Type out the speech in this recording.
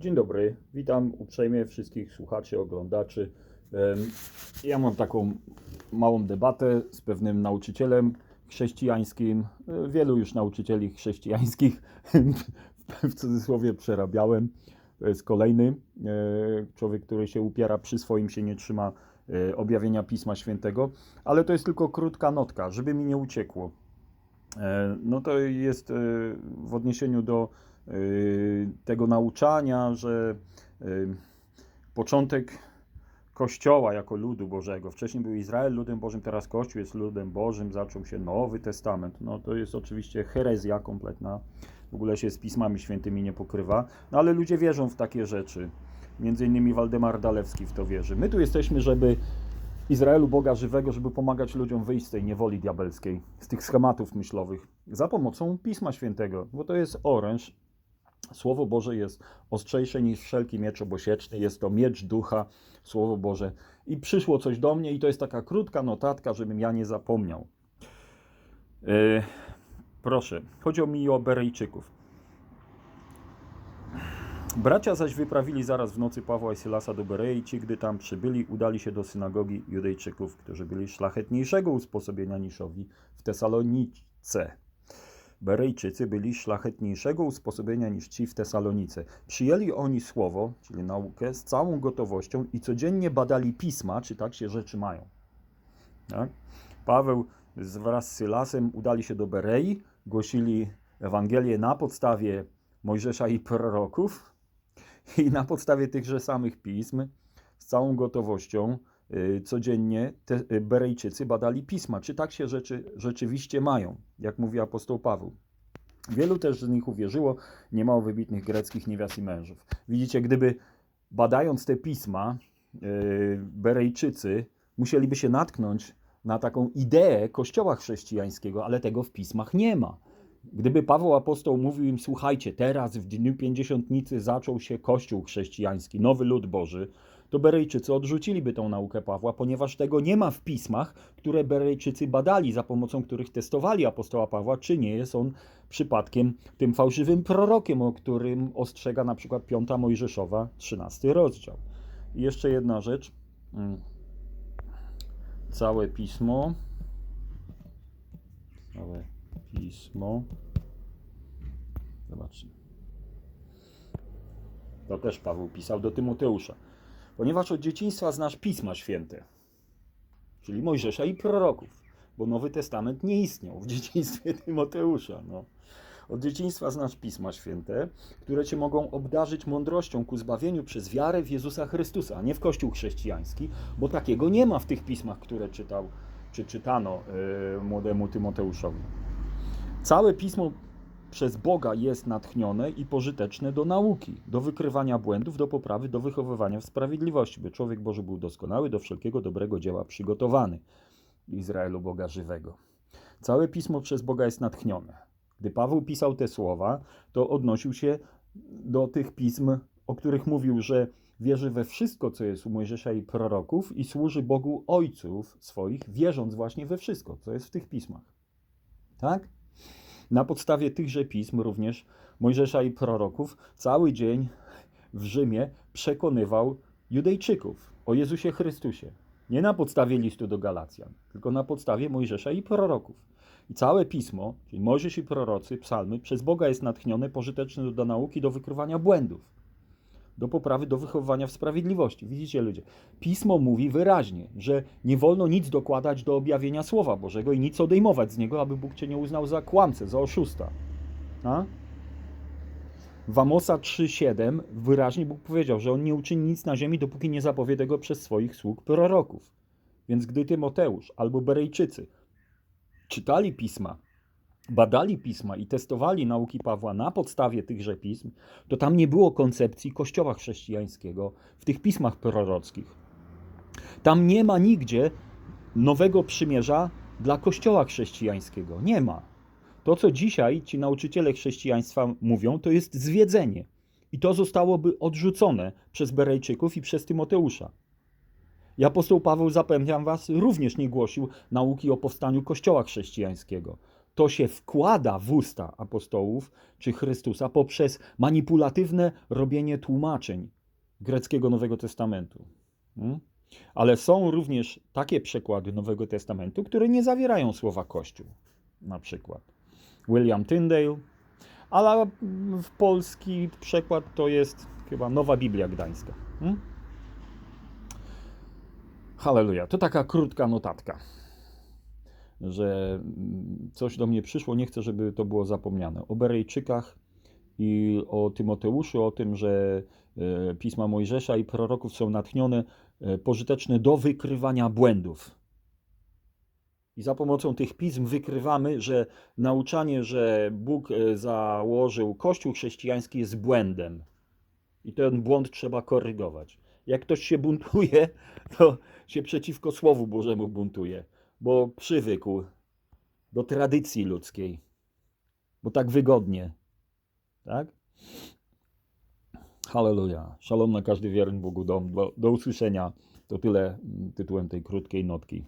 Dzień dobry, witam uprzejmie wszystkich słuchaczy, oglądaczy. Ja mam taką małą debatę z pewnym nauczycielem chrześcijańskim. E, Wielu już nauczycieli chrześcijańskich w cudzysłowie przerabiałem. To jest kolejny e, człowiek, który się upiera przy swoim, się nie trzyma e, objawienia Pisma Świętego, ale to jest tylko krótka notka, żeby mi nie uciekło. No to jest w odniesieniu do tego nauczania, że e, początek Kościoła jako ludu Bożego, wcześniej był Izrael ludem Bożym, teraz Kościół jest ludem Bożym, zaczął się Nowy Testament. No to jest oczywiście herezja kompletna, w ogóle się z Pismami Świętymi nie pokrywa, no ale ludzie wierzą w takie rzeczy. Między innymi Waldemar Dalewski w to wierzy. My tu jesteśmy, żeby Izraelu Boga żywego, żeby pomagać ludziom wyjść z tej niewoli diabelskiej, z tych schematów myślowych, za pomocą Pisma Świętego, bo to jest oręż. Słowo Boże jest ostrzejsze niż wszelki miecz obosieczny, jest to miecz ducha, Słowo Boże. I przyszło coś do mnie, i to jest taka krótka notatka, żebym ja nie zapomniał. E, proszę, chodzi mi o Berejczyków. Bracia zaś wyprawili zaraz w nocy Pawła i Sylasa do Berei. Ci, gdy tam przybyli, udali się do synagogi Judejczyków, którzy byli szlachetniejszego usposobienia niż owi w Tesalonice. Berejczycy byli szlachetniejszego usposobienia niż ci w Tesalonice. Przyjęli oni słowo, czyli naukę, z całą gotowością i codziennie badali pisma, czy tak się rzeczy mają. Tak? Paweł wraz z Sylasem udali się do Berei, głosili Ewangelię na podstawie Mojżesza i proroków i na podstawie tychże samych pism z całą gotowością codziennie te y, Berejczycy badali pisma, czy tak się rzeczy rzeczywiście mają, jak mówi apostoł Paweł. Wielu też z nich uwierzyło, nie mało wybitnych greckich niewiast i mężów. Widzicie, gdyby badając te pisma, yy, Berejczycy musieliby się natknąć na taką ideę kościoła chrześcijańskiego, ale tego w pismach nie ma. Gdyby Paweł apostoł mówił im, słuchajcie, teraz w dniu pięćdziesiątnicy zaczął się kościół chrześcijański, nowy lud Boży, to Berejczycy odrzuciliby tą naukę Pawła, ponieważ tego nie ma w pismach, które Berejczycy badali, za pomocą których testowali apostoła Pawła, czy nie jest on przypadkiem tym fałszywym prorokiem, o którym ostrzega na przykład 5 Mojżeszowa, 13 rozdział. I jeszcze jedna rzecz. Mm. Całe pismo. Całe pismo. Zobaczmy. To też Paweł pisał do Tymoteusza. Ponieważ od dzieciństwa znasz Pisma Święte, czyli Mojżesza i proroków, bo Nowy Testament nie istniał w dzieciństwie Tymoteusza. No. Od dzieciństwa znasz Pisma Święte, które cię mogą obdarzyć mądrością ku zbawieniu przez wiarę w Jezusa Chrystusa, a nie w Kościół chrześcijański, bo takiego nie ma w tych pismach, które czytał czy czytano yy, młodemu Tymoteuszowi. Całe pismo przez Boga jest natchnione i pożyteczne do nauki, do wykrywania błędów, do poprawy, do wychowywania w sprawiedliwości, by człowiek Boży był doskonały, do wszelkiego dobrego dzieła przygotowany. Izraelu Boga żywego. Całe pismo przez Boga jest natchnione. Gdy Paweł pisał te słowa, to odnosił się do tych pism, o których mówił, że wierzy we wszystko, co jest u Mojżesza i proroków i służy Bogu ojców swoich, wierząc właśnie we wszystko, co jest w tych pismach. Tak? Na podstawie tychże pism również Mojżesza i proroków cały dzień w Rzymie przekonywał Judejczyków o Jezusie Chrystusie. Nie na podstawie listu do Galacjan, tylko na podstawie Mojżesza i proroków. I całe pismo, czyli Mojżesz i prorocy, psalmy, przez Boga jest natchnione, pożyteczne do nauki, do wykrywania błędów, do poprawy, do wychowywania w sprawiedliwości. Widzicie ludzie, pismo mówi wyraźnie, że nie wolno nic dokładać do objawienia Słowa Bożego i nic odejmować z niego, aby Bóg cię nie uznał za kłamcę, za oszusta. A? W Amosa 3,7 wyraźnie Bóg powiedział, że On nie uczyni nic na ziemi, dopóki nie zapowie tego przez swoich sług proroków. Więc gdy Tymoteusz albo Berejczycy czytali pisma, badali pisma i testowali nauki Pawła na podstawie tychże pism, to tam nie było koncepcji Kościoła chrześcijańskiego w tych pismach prorockich. Tam nie ma nigdzie nowego przymierza dla Kościoła chrześcijańskiego. Nie ma. To, co dzisiaj ci nauczyciele chrześcijaństwa mówią, to jest zwiedzenie. I to zostałoby odrzucone przez Berejczyków i przez Tymoteusza. I apostoł Paweł, zapewniam was, również nie głosił nauki o powstaniu Kościoła chrześcijańskiego. To się wkłada w usta apostołów czy Chrystusa poprzez manipulatywne robienie tłumaczeń greckiego Nowego Testamentu. Mm? Ale są również takie przekłady Nowego Testamentu, które nie zawierają słowa Kościół. Na przykład William Tyndale, ale w polski przekład to jest chyba Nowa Biblia Gdańska. Mm? Halleluja. To taka krótka notatka, że mm, coś do mnie przyszło. Nie chcę, żeby to było zapomniane. O Berejczykach i o Tymoteuszu, o tym, że e, pisma Mojżesza i proroków są natchnione, e, pożyteczne do wykrywania błędów. I za pomocą tych pism wykrywamy, że nauczanie, że Bóg e, założył Kościół chrześcijański jest błędem. I ten błąd trzeba korygować. Jak ktoś się buntuje, to się przeciwko Słowu Bożemu buntuje, bo przywykł do tradycji ludzkiej, bo tak wygodnie. Tak? Halleluja. Shalom na każdy wierny Bogu dom. Do, do usłyszenia. To tyle tytułem tej krótkiej notki.